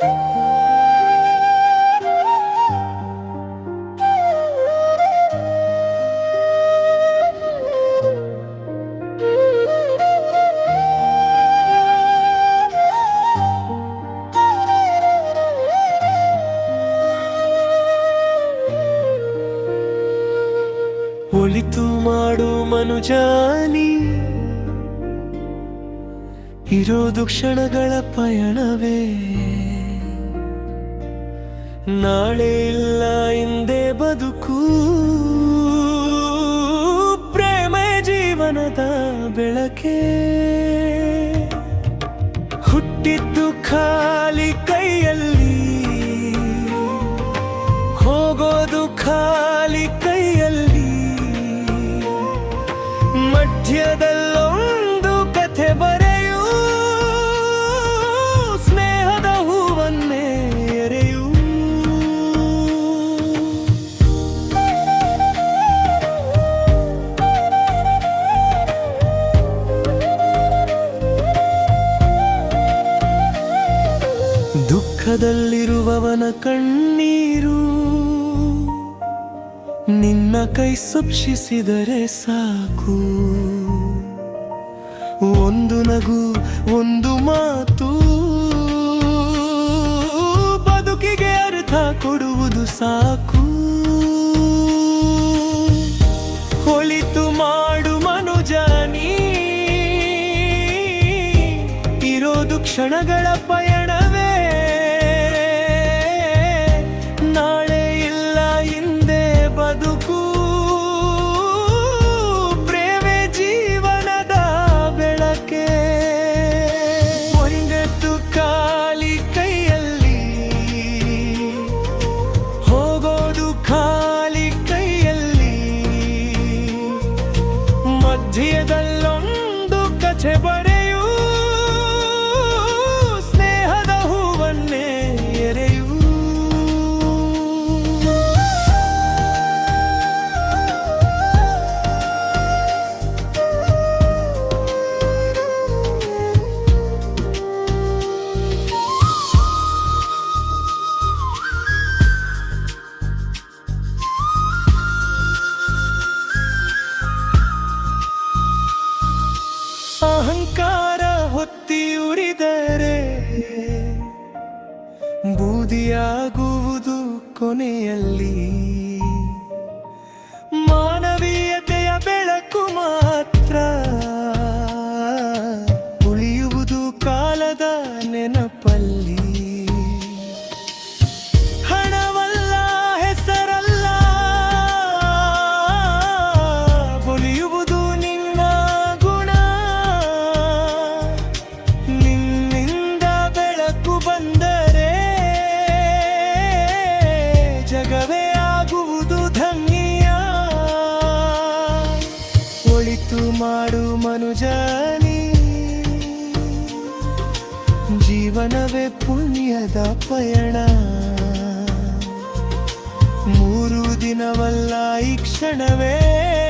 ಒಳಿತು ಮಾಡು ಮನುಜಾನಿ. ಇರೋದು ಕ್ಷಣಗಳ ಪಯಣವೇ. ನಾಳೆ ಇಲ್ಲ ಹಿಂದೆ ಬದುಕು. ಪ್ರೇಮ ಜೀವನದ ಬೆಳಕೆ. ಹುಟ್ಟಿದ್ದು ಖಾಲಿ ಕೈಯಲ್ಲಿ. ಹೋಗೋದು ಖಾಲಿ ಕೈಯಲ್ಲಿ. ಮಧ್ಯದಲ್ಲೊಂದು ದುಃಖದಲ್ಲಿರುವವನ ಕಣ್ಣೀರು ನಿನ್ನ ಕೈ ಸೂಕ್ಷಿಸಿದರೆ ಸಾಕು. ಒಂದು ನಗು, ಒಂದು ಮಾತು. ಬದುಕಿಗೆ ಅರ್ಥ ಕೊಡುವುದು ಸಾಕು. ಒಳಿತು ಮಾಡು ಮನುಜಾನಿ. ಇರೋದು ಕ್ಷಣಗಳ te parece? ಬೂದಿಯಾಗುವುದು ಕೊನೆಯಲ್ಲಿ. ಜೀವನವೇ ಪುಣ್ಯದ ಪಯಣ. ಮೂರು ದಿನವಲ್ಲ ಈ ಕ್ಷಣವೇ.